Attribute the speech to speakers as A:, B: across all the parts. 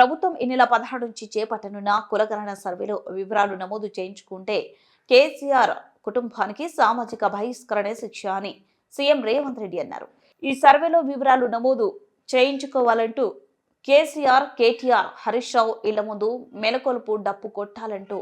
A: ప్రభుత్వం ఈ నెల పదహారు నుంచి చేపట్టనున్న కులగణన సర్వేలో వివరాలు నమోదు చేయించుకుంటే కేసీఆర్ కుటుంబానికి సామాజిక బహిష్కరణే శిక్ష అని సీఎం రేవంత్ రెడ్డి అన్నారు. ఈ సర్వేలో వివరాలు నమోదు చేయించుకోవాలంటూ కేసీఆర్ కేటీఆర్ హరీష్ రావు ఇళ్ళ ముందు మెలకొల్పు డప్పు కొట్టాలంటూ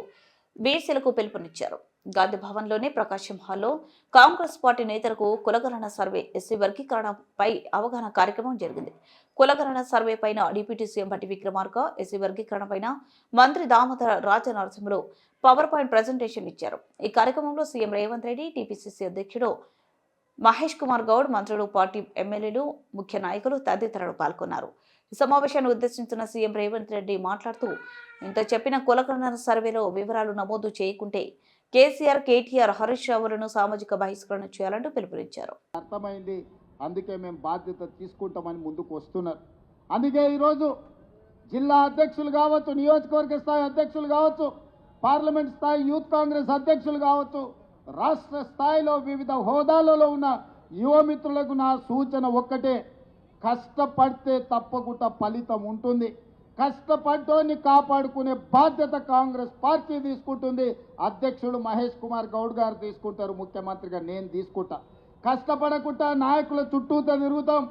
A: బీసీలకు పిలుపునిచ్చారు. గాంధీ భవన్లోని ప్రకాశం హాల్లో కాంగ్రెస్ పార్టీ నేతలకు కులగణన సర్వే ఎస్సీ వర్గీకరణపై అవగాహన కార్యక్రమం జరిగింది. కులగణన సర్వే పైన deputy CM Bhatti Vikramarka SC వర్గీకరణ పైన మంత్రి Damodara Rajanarasimhulu power point presentation ఇచ్చారు. ఈ కార్యక్రమంలో సీఎం రేవంత్ రెడ్డి టీపీసీసీ అధ్యక్షుడు మహేష్ కుమార్ గౌడ్ మంత్రులు పార్టీ ఎమ్మెల్యేలు ముఖ్య నాయకులు తదితరులు పాల్గొన్నారు. సమావేశాన్ని ఉద్దేశించిన సీఎం రేవంత్ రెడ్డి మాట్లాడుతూ ఇంత చెప్పిన కులగణన సర్వేలో వివరాలు నమోదు చేయకుంటే కేసీఆర్ కేటీఆర్ హరీష్ రావులను సామాజిక బహిష్కరణ చేయాలంటూ పిలుపునిచ్చారు.
B: అర్థమైంది. అందుకే మేము బాధ్యత తీసుకుంటామని ముందుకు వస్తున్నారు. అందుకే ఈరోజు జిల్లా అధ్యక్షులు కావచ్చు నియోజకవర్గ స్థాయి అధ్యక్షులు కావచ్చు పార్లమెంట్ స్థాయి యూత్ కాంగ్రెస్ అధ్యక్షులు కావచ్చు రాష్ట్ర స్థాయిలో వివిధ హోదాలలో ఉన్న యువమిత్రులకు నా సూచన ఒక్కటే. కష్టపడితే తప్పకుండా ఫలితం ఉంటుంది. కష్టపడ్డోని కాపాడుకునే బాధ్యత కాంగ్రెస్ పార్టీ తీసుకుంటుంది. అధ్యక్షుడు మహేష్ కుమార్ గౌడ్ గారు తీసుకుంటారు. ముఖ్యమంత్రిగా నేను తీసుకుంటా. కష్టపడకుండా నాయకుల చుట్టూతో తిరుగుతాం.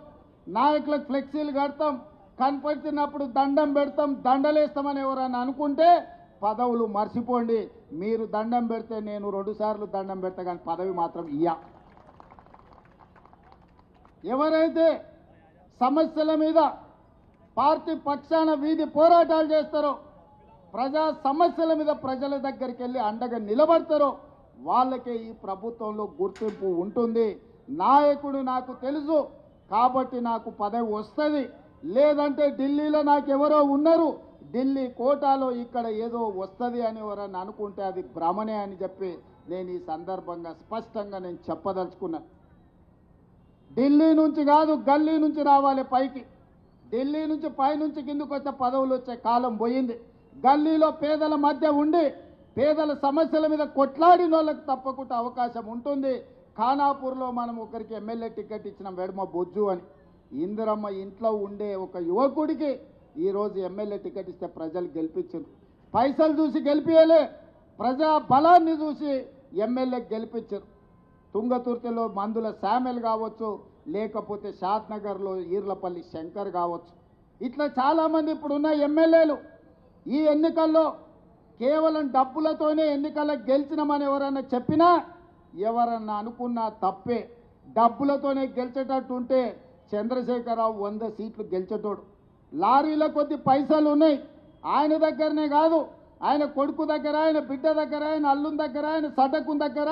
B: నాయకులకు ఫ్లెక్సీలు కడతాం. కనపడినప్పుడు దండం పెడతాం. దండలేస్తామని ఎవరైనా అనుకుంటే పదవులు మర్చిపోండి. మీరు దండం పెడితే నేను రెండు సార్లు దండం పెడతా కానీ పదవి మాత్రం ఇయ్యా. ఎవరైతే సమస్యల మీద పార్టీ పక్షాన వీధి పోరాటాలు చేస్తారో. ప్రజా సమస్యల మీద ప్రజల దగ్గరికి వెళ్ళి అండగా నిలబడతారో. వాళ్ళకే ఈ ప్రభుత్వంలో గుర్తింపు ఉంటుంది. నాయకుడు నాకు తెలుసు. కాబట్టి నాకు పదవి వస్తుంది. లేదంటే ఢిల్లీలో నాకు ఎవరో ఉన్నారు. ఢిల్లీ కోటాలో ఇక్కడ ఏదో వస్తుంది అని ఎవరైనా అనుకుంటే అది భ్రమనే అని చెప్పి నేను ఈ సందర్భంగా స్పష్టంగా నేను చెప్పదలుచుకున్నాను ఢిల్లీ నుంచి కాదు గల్లీ నుంచి రావాలి పైకి. ఢిల్లీ నుంచి పైనుంచి కిందకు వచ్చే పదవులు వచ్చే కాలం పోయింది. గల్లీలో పేదల మధ్య ఉండి పేదల సమస్యల మీద కొట్లాడిన వాళ్ళకి తప్పకుండా అవకాశం ఉంటుంది. ఖానాపూర్లో మనం ఒకరికి ఎమ్మెల్యే టికెట్ ఇచ్చిన వెడమ బొజ్జు అని. ఇందిరమ్మ ఇంట్లో ఉండే ఒక యువకుడికి ఈరోజు ఎమ్మెల్యే టికెట్ ఇస్తే ప్రజలు గెలిపించారు. పైసలు చూసి గెలిపించలే ప్రజా బలాన్ని చూసి ఎమ్మెల్యే గెలిపించారు. తుంగతుర్తిలో మందుల శామెలు కావచ్చు లేకపోతే షాద్నగర్లో ఈర్లపల్లి శంకర్ కావచ్చు. ఇట్లా చాలామంది ఇప్పుడున్న ఎమ్మెల్యేలు ఈ ఎన్నికల్లో కేవలం డబ్బులతోనే ఎన్నికల్లో గెలిచినామని ఎవరన్నా చెప్పినా ఎవరన్నా అనుకున్నా తప్పే. డబ్బులతోనే గెలిచేటట్టు ఉంటే చంద్రశేఖరరావు వంద సీట్లు గెలిచేటోడు. లారీల కొద్ది పైసలు ఉన్నాయి. ఆయన దగ్గరనే కాదు. ఆయన కొడుకు దగ్గర ఆయన బిడ్డ దగ్గర ఆయన అల్లుని దగ్గర ఆయన సడకుం దగ్గర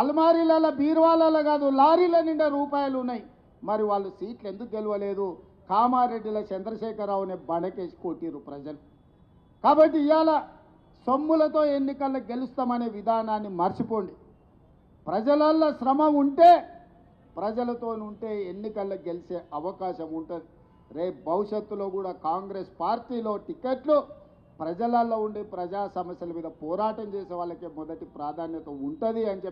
B: అల్మారీలలో బీరువాలలో కాదు లారీల నిండా రూపాయలు ఉన్నాయి. మరి వాళ్ళు సీట్లు ఎందుకు గెలవలేదు? కామారెడ్డిల చంద్రశేఖరరావుని బడకేసి కొట్టిరు ప్రజలు. కాబట్టి ఇవాళ సొమ్ములతో ఎన్నికల్లో గెలుస్తామనే విధానాన్ని మర్చిపోండి. ప్రజలల్లో శ్రమ ఉంటే ప్రజలతో ఉంటే ఎన్నికల్లో గెలిచే అవకాశం ఉంటుంది. రేపు భవిష్యత్తులో కూడా కాంగ్రెస్ పార్టీలో టికెట్లు ప్రజలలో ఉండే ప్రజా సమస్యల మీద పోరాటం చేసే వాళ్ళకే మొదటి ప్రాధాన్యత ఉంటుంది అని చెప్పి